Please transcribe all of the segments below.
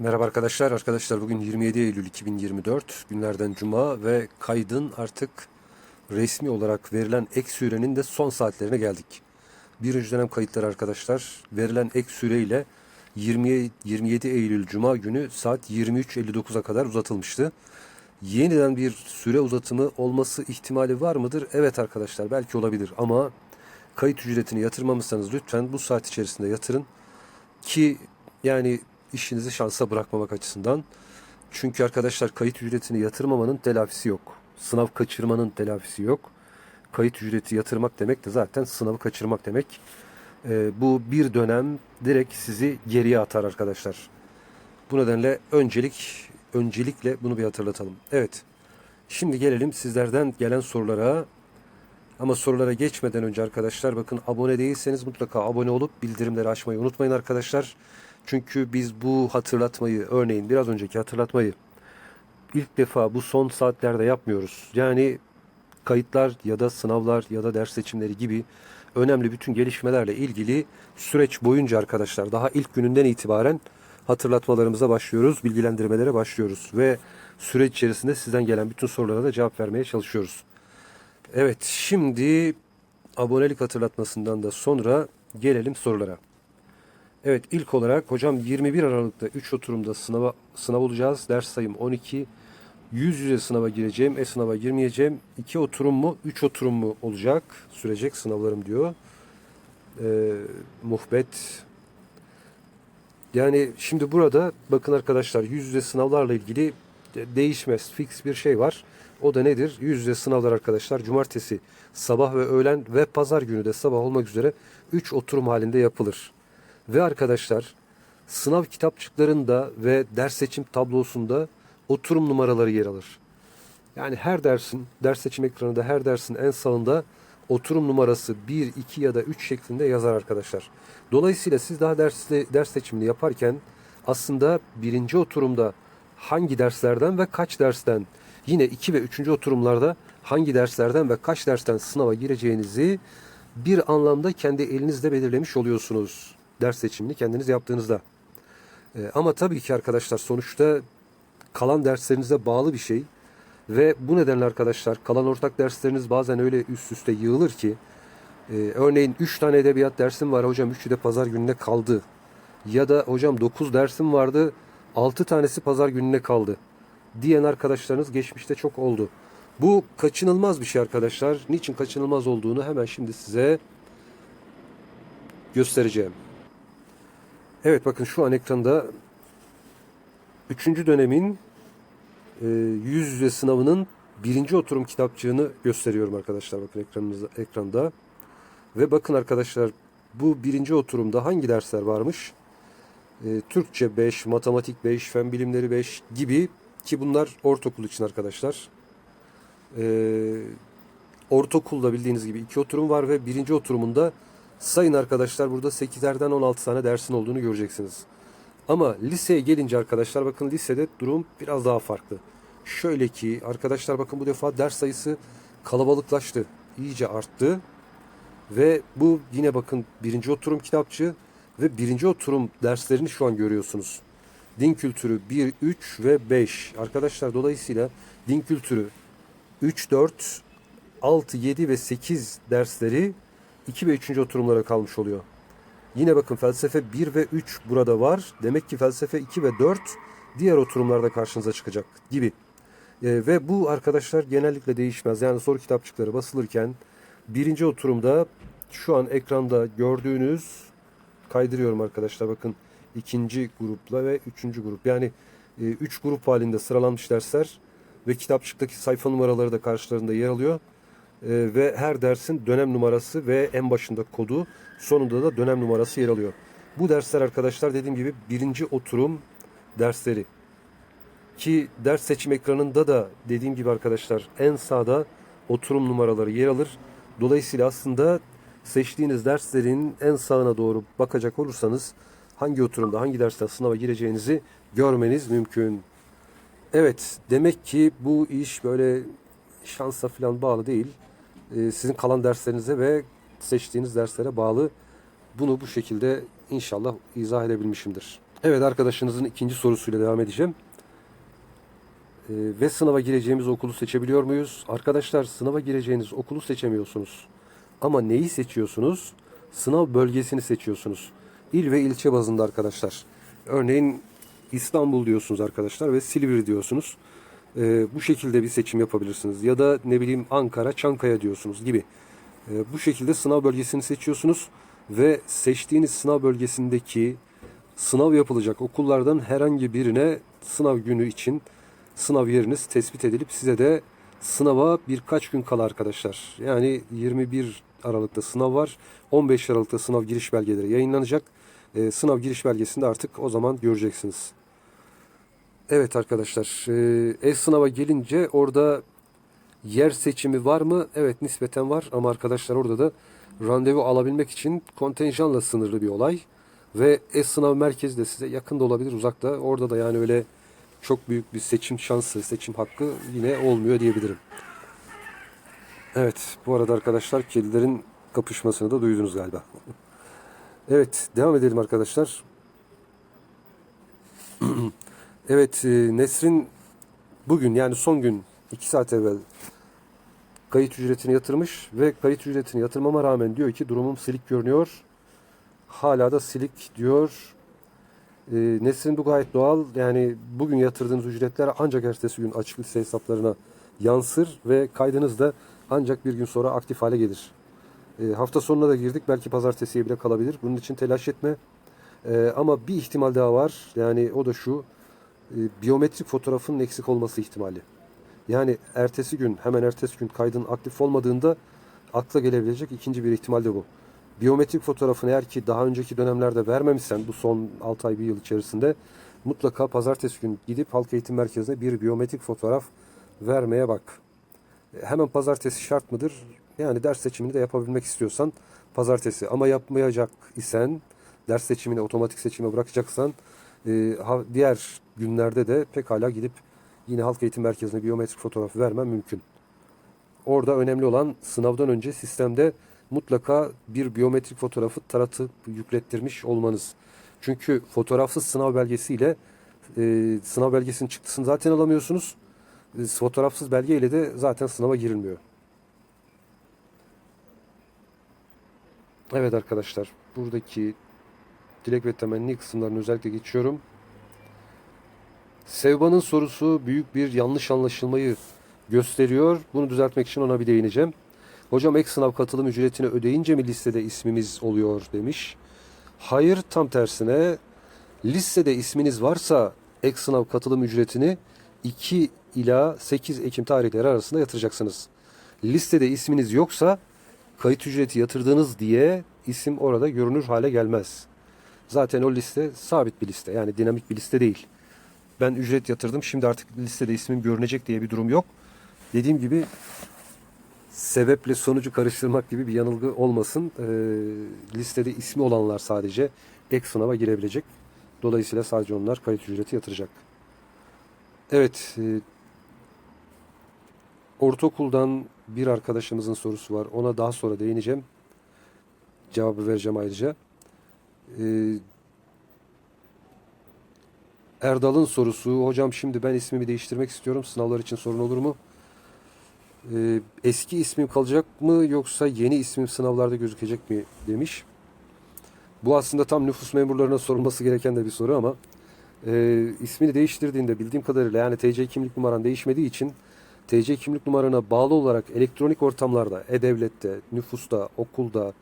Merhaba arkadaşlar. Arkadaşlar bugün 27 Eylül 2024 günlerden cuma ve kaydın artık resmi olarak verilen ek sürenin de son saatlerine geldik. Birinci dönem kayıtları arkadaşlar verilen ek süreyle 20, 27 Eylül cuma günü saat 23.59'a kadar uzatılmıştı. Yeniden bir süre uzatımı olması ihtimali var mıdır? Evet arkadaşlar belki olabilir ama kayıt ücretini yatırmamışsanız lütfen bu saat içerisinde yatırın ki yani işinizi şansa bırakmamak açısından. Çünkü arkadaşlar kayıt ücretini yatırmamanın telafisi yok. Sınav kaçırmanın telafisi yok. Kayıt ücreti yatırmak demek de zaten sınavı kaçırmak demek. Ee, bu bir dönem direkt sizi geriye atar arkadaşlar. Bu nedenle öncelik öncelikle bunu bir hatırlatalım. Evet. Şimdi gelelim sizlerden gelen sorulara. Ama sorulara geçmeden önce arkadaşlar bakın abone değilseniz mutlaka abone olup bildirimleri açmayı unutmayın arkadaşlar. Çünkü biz bu hatırlatmayı örneğin biraz önceki hatırlatmayı ilk defa bu son saatlerde yapmıyoruz. Yani kayıtlar ya da sınavlar ya da ders seçimleri gibi önemli bütün gelişmelerle ilgili süreç boyunca arkadaşlar daha ilk gününden itibaren hatırlatmalarımıza başlıyoruz, bilgilendirmelere başlıyoruz ve süreç içerisinde sizden gelen bütün sorulara da cevap vermeye çalışıyoruz. Evet, şimdi abonelik hatırlatmasından da sonra gelelim sorulara. Evet, ilk olarak hocam 21 Aralık'ta 3 oturumda sınava sınav olacağız. Ders sayım 12. Yüz yüze sınava gireceğim, e-sınava girmeyeceğim. 2 oturum mu, 3 oturum mu olacak? Sürecek sınavlarım diyor. Ee, muhbet. Yani şimdi burada bakın arkadaşlar yüz yüze sınavlarla ilgili de- değişmez, fix bir şey var. O da nedir? Yüz yüze sınavlar arkadaşlar cumartesi sabah ve öğlen ve pazar günü de sabah olmak üzere 3 oturum halinde yapılır. Ve arkadaşlar sınav kitapçıklarında ve ders seçim tablosunda oturum numaraları yer alır. Yani her dersin, ders seçim ekranında her dersin en sağında oturum numarası 1, 2 ya da 3 şeklinde yazar arkadaşlar. Dolayısıyla siz daha dersle, ders seçimini yaparken aslında birinci oturumda hangi derslerden ve kaç dersten yine 2 ve 3. oturumlarda hangi derslerden ve kaç dersten sınava gireceğinizi bir anlamda kendi elinizde belirlemiş oluyorsunuz. Ders seçimini kendiniz yaptığınızda. Ee, ama tabii ki arkadaşlar sonuçta kalan derslerinize bağlı bir şey. Ve bu nedenle arkadaşlar kalan ortak dersleriniz bazen öyle üst üste yığılır ki e, örneğin 3 tane edebiyat dersim var hocam 3'ü de pazar gününe kaldı. Ya da hocam 9 dersim vardı 6 tanesi pazar gününe kaldı. Diyen arkadaşlarınız geçmişte çok oldu. Bu kaçınılmaz bir şey arkadaşlar. Niçin kaçınılmaz olduğunu hemen şimdi size göstereceğim. Evet bakın şu an ekranda 3. dönemin e, yüz yüze sınavının birinci oturum kitapçığını gösteriyorum arkadaşlar bakın ekranınızda, ekranda. Ve bakın arkadaşlar bu birinci oturumda hangi dersler varmış? E, Türkçe 5, matematik 5, fen bilimleri 5 gibi ki bunlar ortaokul için arkadaşlar. E, ortaokulda bildiğiniz gibi iki oturum var ve birinci oturumunda sayın arkadaşlar burada 8'lerden 16 tane dersin olduğunu göreceksiniz. Ama liseye gelince arkadaşlar bakın lisede durum biraz daha farklı. Şöyle ki arkadaşlar bakın bu defa ders sayısı kalabalıklaştı. iyice arttı. Ve bu yine bakın birinci oturum kitapçı ve birinci oturum derslerini şu an görüyorsunuz. Din kültürü 1, 3 ve 5. Arkadaşlar dolayısıyla din kültürü 3, 4, 6, 7 ve 8 dersleri 2 ve 3. oturumlara kalmış oluyor. Yine bakın felsefe 1 ve 3 burada var. Demek ki felsefe 2 ve 4 diğer oturumlarda karşınıza çıkacak gibi. Ee, ve bu arkadaşlar genellikle değişmez. Yani soru kitapçıkları basılırken birinci oturumda şu an ekranda gördüğünüz kaydırıyorum arkadaşlar bakın ikinci grupla ve üçüncü grup. Yani e, üç grup halinde sıralanmış dersler ve kitapçıktaki sayfa numaraları da karşılarında yer alıyor. Ee, ve her dersin dönem numarası ve en başında kodu sonunda da dönem numarası yer alıyor. Bu dersler arkadaşlar dediğim gibi birinci oturum dersleri. Ki ders seçim ekranında da dediğim gibi arkadaşlar en sağda oturum numaraları yer alır. Dolayısıyla aslında seçtiğiniz derslerin en sağına doğru bakacak olursanız hangi oturumda hangi dersten sınava gireceğinizi görmeniz mümkün. Evet demek ki bu iş böyle şansa falan bağlı değil. Ee, sizin kalan derslerinize ve seçtiğiniz derslere bağlı. Bunu bu şekilde inşallah izah edebilmişimdir. Evet arkadaşınızın ikinci sorusuyla devam edeceğim. Ee, ve sınava gireceğimiz okulu seçebiliyor muyuz? Arkadaşlar sınava gireceğiniz okulu seçemiyorsunuz. Ama neyi seçiyorsunuz? Sınav bölgesini seçiyorsunuz. İl ve ilçe bazında arkadaşlar. Örneğin İstanbul diyorsunuz arkadaşlar ve Silivri diyorsunuz. Ee, bu şekilde bir seçim yapabilirsiniz. Ya da ne bileyim Ankara, Çankaya diyorsunuz gibi. Ee, bu şekilde sınav bölgesini seçiyorsunuz ve seçtiğiniz sınav bölgesindeki sınav yapılacak okullardan herhangi birine sınav günü için sınav yeriniz tespit edilip size de sınava birkaç gün kala arkadaşlar. Yani 21 Aralık'ta sınav var. 15 Aralık'ta sınav giriş belgeleri yayınlanacak. Ee, sınav giriş belgesini de artık o zaman göreceksiniz. Evet arkadaşlar, e, e-sınava gelince orada yer seçimi var mı? Evet nispeten var ama arkadaşlar orada da randevu alabilmek için kontenjanla sınırlı bir olay. Ve e-sınav merkezi de size yakın da olabilir uzakta. Orada da yani öyle çok büyük bir seçim şansı, seçim hakkı yine olmuyor diyebilirim. Evet bu arada arkadaşlar kedilerin kapışmasını da duydunuz galiba. Evet devam edelim arkadaşlar. Evet e, Nesrin bugün yani son gün 2 saat evvel kayıt ücretini yatırmış ve kayıt ücretini yatırmama rağmen diyor ki durumum silik görünüyor. Hala da silik diyor. E, Nesrin bu gayet doğal. Yani bugün yatırdığınız ücretler ancak ertesi gün açık liste hesaplarına yansır ve kaydınız da ancak bir gün sonra aktif hale gelir. E, hafta sonuna da girdik. Belki pazartesiye bile kalabilir. Bunun için telaş etme. Ama bir ihtimal daha var. Yani o da şu. E, biyometrik fotoğrafın eksik olması ihtimali. Yani ertesi gün, hemen ertesi gün kaydın aktif olmadığında akla gelebilecek ikinci bir ihtimal de bu. Biyometrik fotoğrafını eğer ki daha önceki dönemlerde vermemişsen bu son 6 ay bir yıl içerisinde mutlaka pazartesi gün gidip halk eğitim merkezine bir biyometrik fotoğraf vermeye bak. E, Hemen pazartesi şart mıdır? Yani ders seçimini de yapabilmek istiyorsan pazartesi ama yapmayacak isen ders seçimini otomatik seçime bırakacaksan e, diğer günlerde de pekala gidip yine halk eğitim merkezine biyometrik fotoğraf vermen mümkün. Orada önemli olan sınavdan önce sistemde mutlaka bir biyometrik fotoğrafı taratıp yüklettirmiş olmanız. Çünkü fotoğrafsız sınav belgesiyle e, sınav belgesinin çıktısını zaten alamıyorsunuz. E, fotoğrafsız belgeyle de zaten sınava girilmiyor. Evet arkadaşlar buradaki dilek ve temenni kısımlarını özellikle geçiyorum. Sevban'ın sorusu büyük bir yanlış anlaşılmayı gösteriyor. Bunu düzeltmek için ona bir değineceğim. Hocam ek sınav katılım ücretini ödeyince mi listede ismimiz oluyor demiş. Hayır tam tersine listede isminiz varsa ek sınav katılım ücretini 2 ila 8 Ekim tarihleri arasında yatıracaksınız. Listede isminiz yoksa kayıt ücreti yatırdığınız diye isim orada görünür hale gelmez. Zaten o liste sabit bir liste yani dinamik bir liste değil. Ben ücret yatırdım şimdi artık listede ismim görünecek diye bir durum yok. Dediğim gibi sebeple sonucu karıştırmak gibi bir yanılgı olmasın. Ee, listede ismi olanlar sadece ek sınava girebilecek. Dolayısıyla sadece onlar kayıt ücreti yatıracak. Evet, e, ortaokuldan bir arkadaşımızın sorusu var. Ona daha sonra değineceğim. Cevabı vereceğim ayrıca. Ee, Erdal'ın sorusu. Hocam şimdi ben ismimi değiştirmek istiyorum. Sınavlar için sorun olur mu? Ee, eski ismim kalacak mı yoksa yeni ismim sınavlarda gözükecek mi demiş. Bu aslında tam nüfus memurlarına sorulması gereken de bir soru ama e, ismini değiştirdiğinde bildiğim kadarıyla yani TC kimlik numaran değişmediği için TC kimlik numarana bağlı olarak elektronik ortamlarda, e-devlette, nüfusta, okulda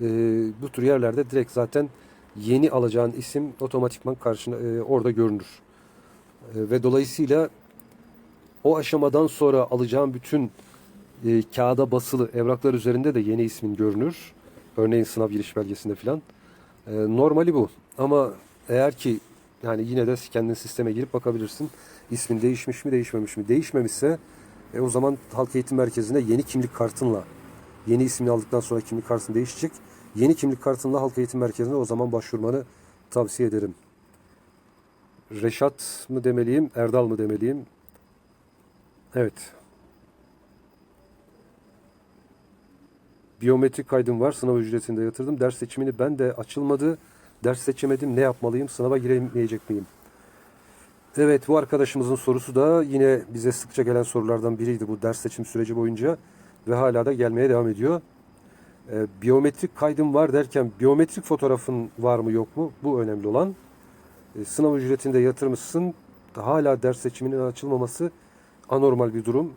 e, bu tür yerlerde direkt zaten yeni alacağın isim otomatikman karşına e, orada görünür. E, ve dolayısıyla o aşamadan sonra alacağın bütün e, kağıda basılı evraklar üzerinde de yeni ismin görünür. Örneğin sınav giriş belgesinde filan. E, normali bu. Ama eğer ki yani yine de kendin sisteme girip bakabilirsin. İsmin değişmiş mi değişmemiş mi? Değişmemişse e, o zaman halk eğitim merkezine yeni kimlik kartınla yeni ismini aldıktan sonra kimlik kartın değişecek. Yeni kimlik kartınla halk eğitim merkezine o zaman başvurmanı tavsiye ederim. Reşat mı demeliyim, Erdal mı demeliyim? Evet. Biyometrik kaydım var. Sınav ücretini de yatırdım. Ders seçimini ben de açılmadı. Ders seçemedim. Ne yapmalıyım? Sınava giremeyecek miyim? Evet bu arkadaşımızın sorusu da yine bize sıkça gelen sorulardan biriydi bu ders seçim süreci boyunca ve hala da gelmeye devam ediyor. Ee, biyometrik kaydım var derken biyometrik fotoğrafın var mı yok mu? Bu önemli olan. Ee, sınav ücretini de yatırmışsın. Hala ders seçiminin açılmaması anormal bir durum.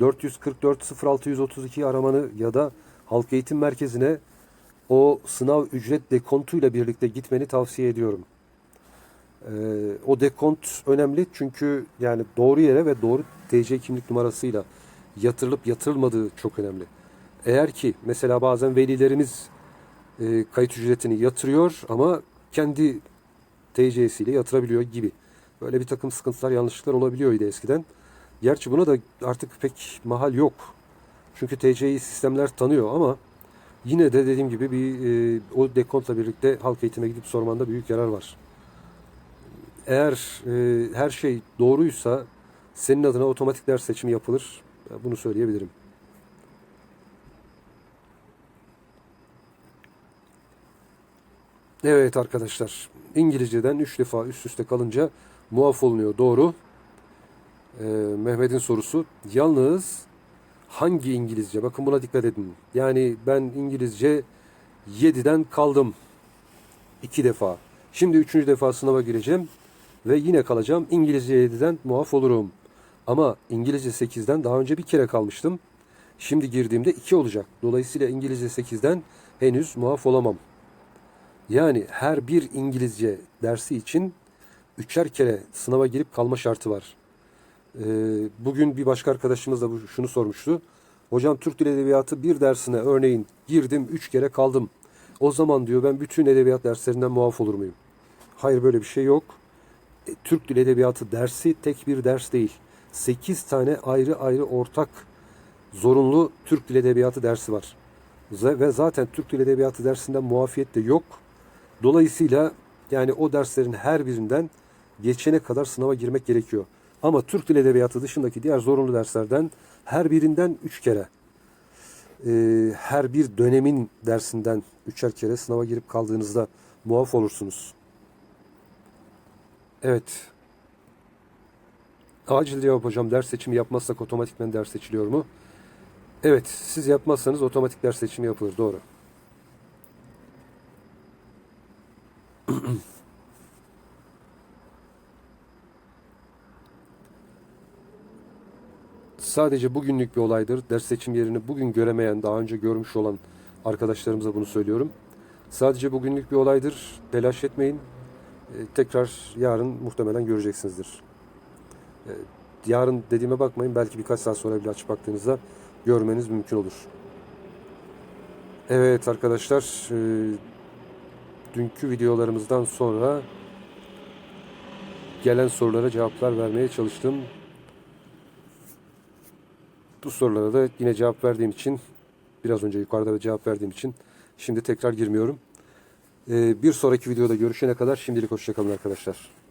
444 0632 aramanı ya da halk eğitim merkezine o sınav ücret dekontuyla birlikte gitmeni tavsiye ediyorum. Ee, o dekont önemli çünkü yani doğru yere ve doğru TC kimlik numarasıyla yatırılıp yatırılmadığı çok önemli. Eğer ki mesela bazen velilerimiz e, kayıt ücretini yatırıyor ama kendi TC'siyle yatırabiliyor gibi. Böyle bir takım sıkıntılar, yanlışlıklar olabiliyordu eskiden. Gerçi buna da artık pek mahal yok. Çünkü TC'yi sistemler tanıyor ama yine de dediğim gibi bir e, o dekontla birlikte halk eğitime gidip sormanda büyük yarar var. Eğer e, her şey doğruysa senin adına otomatik ders seçimi yapılır. Bunu söyleyebilirim. Evet arkadaşlar. İngilizceden 3 defa üst üste kalınca muaf olunuyor. Doğru. Ee, Mehmet'in sorusu. Yalnız hangi İngilizce? Bakın buna dikkat edin. Yani ben İngilizce 7'den kaldım. 2 defa. Şimdi 3. defa sınava gireceğim. Ve yine kalacağım. İngilizce 7'den muaf olurum. Ama İngilizce 8'den daha önce bir kere kalmıştım. Şimdi girdiğimde 2 olacak. Dolayısıyla İngilizce 8'den henüz muaf olamam. Yani her bir İngilizce dersi için üçer kere sınava girip kalma şartı var. Ee, bugün bir başka arkadaşımız da bu, şunu sormuştu. Hocam Türk Dili Edebiyatı bir dersine örneğin girdim üç kere kaldım. O zaman diyor ben bütün edebiyat derslerinden muaf olur muyum? Hayır böyle bir şey yok. E, Türk Dili Edebiyatı dersi tek bir ders değil. 8 tane ayrı ayrı ortak zorunlu Türk Dili Edebiyatı dersi var. Ve zaten Türk Dili Edebiyatı dersinden muafiyet de yok. Dolayısıyla yani o derslerin her birinden geçene kadar sınava girmek gerekiyor. Ama Türk Dili Edebiyatı dışındaki diğer zorunlu derslerden her birinden üç kere, e, her bir dönemin dersinden üçer kere sınava girip kaldığınızda muaf olursunuz. Evet. Acil cevap hocam ders seçimi yapmazsak otomatikmen ders seçiliyor mu? Evet, siz yapmazsanız otomatik ders seçimi yapılır. Doğru. Sadece bugünlük bir olaydır. Ders seçim yerini bugün göremeyen, daha önce görmüş olan arkadaşlarımıza bunu söylüyorum. Sadece bugünlük bir olaydır. Telaş etmeyin. Ee, tekrar yarın muhtemelen göreceksinizdir. Ee, yarın dediğime bakmayın. Belki birkaç saat sonra bile açıp baktığınızda görmeniz mümkün olur. Evet arkadaşlar. E, dünkü videolarımızdan sonra gelen sorulara cevaplar vermeye çalıştım. Bu sorulara da yine cevap verdiğim için biraz önce yukarıda cevap verdiğim için şimdi tekrar girmiyorum. Ee, bir sonraki videoda görüşene kadar şimdilik hoşçakalın arkadaşlar.